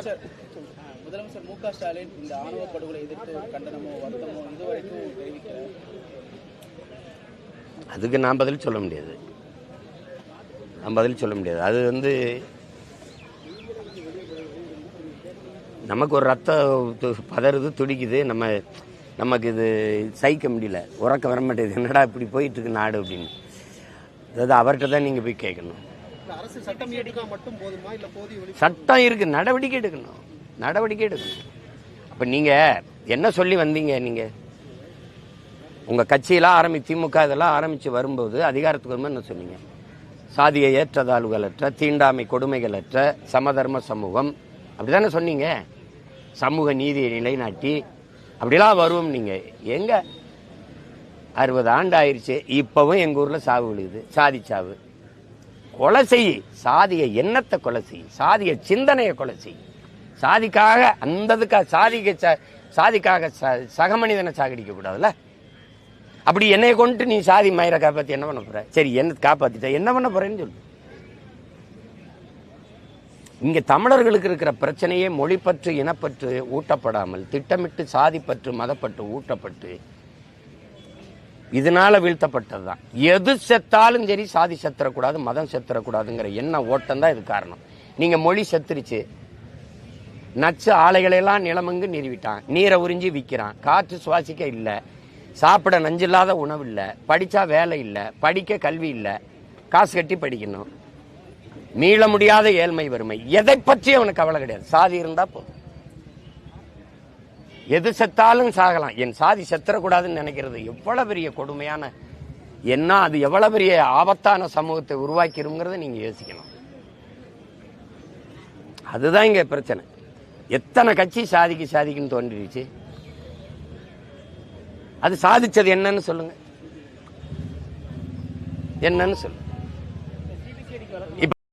முதலமைச்சர். முதலமைச்சர் மு க ஸ்டாலின் இந்த ஆணவ படுகொலை எதிர்த்து கண்டனமோ வருத்தமோ இதுவரைக்கும் தெரிவிக்கல. அதுக்கு நான் பதில் சொல்ல முடியாது. நான் பதில் சொல்ல முடியாது. அது வந்து நமக்கு ஒரு ரத்தம் பதறுது துடிக்குது. நம்ம நமக்கு இது சகிக்க முடியல. உறக்க வர மாட்டேங்குது. என்னடா இப்படி போயிட்டு இருக்கு நாடு அப்படின்னு. அதாவது அவர்கிட்ட தான் நீங்கள் போய் கேட்கணும். அரசு சட்டம் இயற்றினா மட்டும் போதுமா? போதிய சட்டம் இருக்கு. நடவடிக்கை எடுக்கணும். நடவடிக்கை எடுக்கணும். அப்ப நீங்க என்ன சொல்லி வந்தீங்க நீங்க? உங்க கட்சியெல்லாம் ஆரம்பி திமுக இதெல்லாம் ஆரம்பிச்சு வரும்போது அதிகாரத்துக்கு வரும்போது என்ன சொன்னீங்க? சாதிய ஏற்றதாழ்வுகளற்ற தீண்டாமை கொடுமைகளற்ற சமதர்ம சமூகம். அப்படிதானே சொன்னீங்க. சமூக நீதியை நிலைநாட்டி அப்படிலாம் வருவோம் நீங்க. எங்க? அறுபது ஆண்டு ஆயிடுச்சு. இப்பவும் எங்கள் ஊரில் சாவு விழுகுது. சாதி சாவு கொலை செய். சாதிய எண்ணத்தை கொலை செய். சாதிய சிந்தனையை கொலை செய். சாதிக்காக அந்ததுக்காக சாதிக்க ச- சாதிக்காக ச- சக மனிதனை சாகடிக்க கூடாதுல்ல? அப்படி என்னைய கொண்டு நீ சாதி மயிரை காப்பாத்தி என்ன பண்ண போற? சரி என்ன காப்பாத்திட்ட? என்ன பண்ண போறேன்னு சொல்லு. இங்க தமிழர்களுக்கு இருக்கிற பிரச்சனையே மொழிப்பற்று இனப்பற்று ஊட்டப்படாமல் திட்டமிட்டு சாதிப்பற்று மதப்பற்று ஊட்டப்பட்டு இதனால வீழ்த்தப்பட்டது தான் எது செத்தாலும் சரி சாதி செத்துறக்கூடாது மதம் செத்துறக்கூடாதுங்கிற என்ன ஓட்டம் தான் இது காரணம். நீங்க மொழி செத்துருச்சு. நச்சு ஆலைகளெல்லாம் நிலமங்கு நிறுவிட்டான். நீரை உறிஞ்சி விற்கிறான். காற்று சுவாசிக்க இல்லை. சாப்பிட நஞ்சில்லாத உணவு இல்லை. படித்தா வேலை இல்லை. படிக்க கல்வி இல்லை. காசு கட்டி படிக்கணும். மீள முடியாத ஏழ்மை வறுமை. எதை பற்றி அவனுக்கு கவலை கிடையாது. சாதி இருந்தால் போதும். எது செத்தாலும் சாகலாம். என் சாதி செத்துறக்கூடாதுன்னு நினைக்கிறது எவ்வளவு பெரிய கொடுமையான என்ன அது எவ்வளவு பெரிய ஆபத்தான சமூகத்தை உருவாக்கிருங்கிறத நீங்க யோசிக்கணும். அதுதான் இங்க பிரச்சனை. எத்தனை கட்சி சாதிக்கு சாதிக்குன்னு தோன்றிடுச்சு? அது சாதிச்சது என்னன்னு சொல்லுங்க. என்னன்னு சொல்லுங்க.